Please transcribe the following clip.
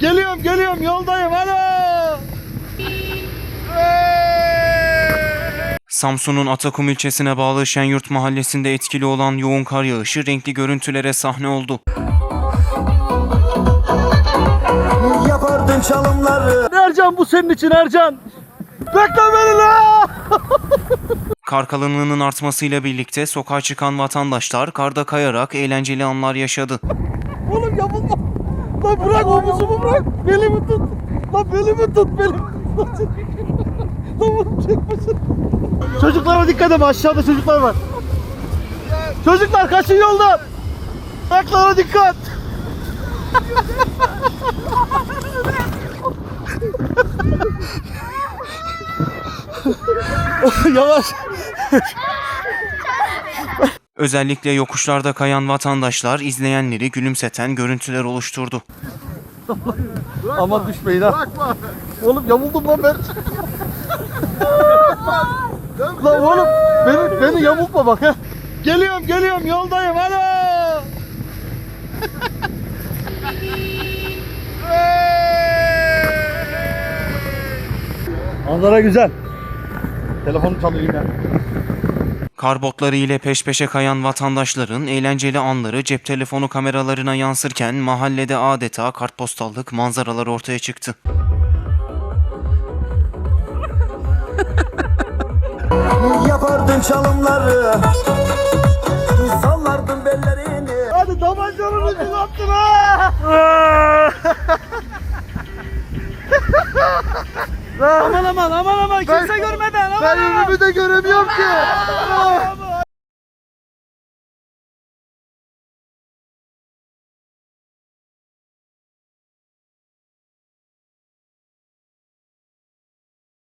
Geliyorum geliyorum yoldayım alo. Samsun'un Atakum ilçesine bağlı Şenyurt mahallesinde etkili olan yoğun kar yağışı renkli görüntülere sahne oldu. Yapardın çalımları Ercan bu senin için Ercan. Bekle beni la. Kar kalınlığının artmasıyla birlikte sokağa çıkan vatandaşlar karda kayarak eğlenceli anlar yaşadı. Oğlum yapılma. Lan bırak omuzumu bırak. Belimi tut. Lan belimi tut belimi. Lan oğlum çekmesin. Çocuklara dikkat edin aşağıda çocuklar var. Çocuklar kaçın yoldan. Ayaklara dikkat. Yavaş. Özellikle yokuşlarda kayan vatandaşlar izleyenleri gülümseten görüntüler oluşturdu. Aman düşmeyin ha. Oğlum yamuldum lan ben. lan oğlum beni, beni yamultma bak ha. Geliyorum geliyorum yoldayım alo. Manzara güzel. Telefonu çalıyor yine. Kar botları ile peş peşe kayan vatandaşların eğlenceli anları cep telefonu kameralarına yansırken mahallede adeta kartpostallık manzaralar ortaya çıktı. Yapardın çalımları Sallardın bellerini Hadi tabancanın ucunu attın ha. aman aman aman aman kimse görmeden aman Ben önümü de göremiyorum ki.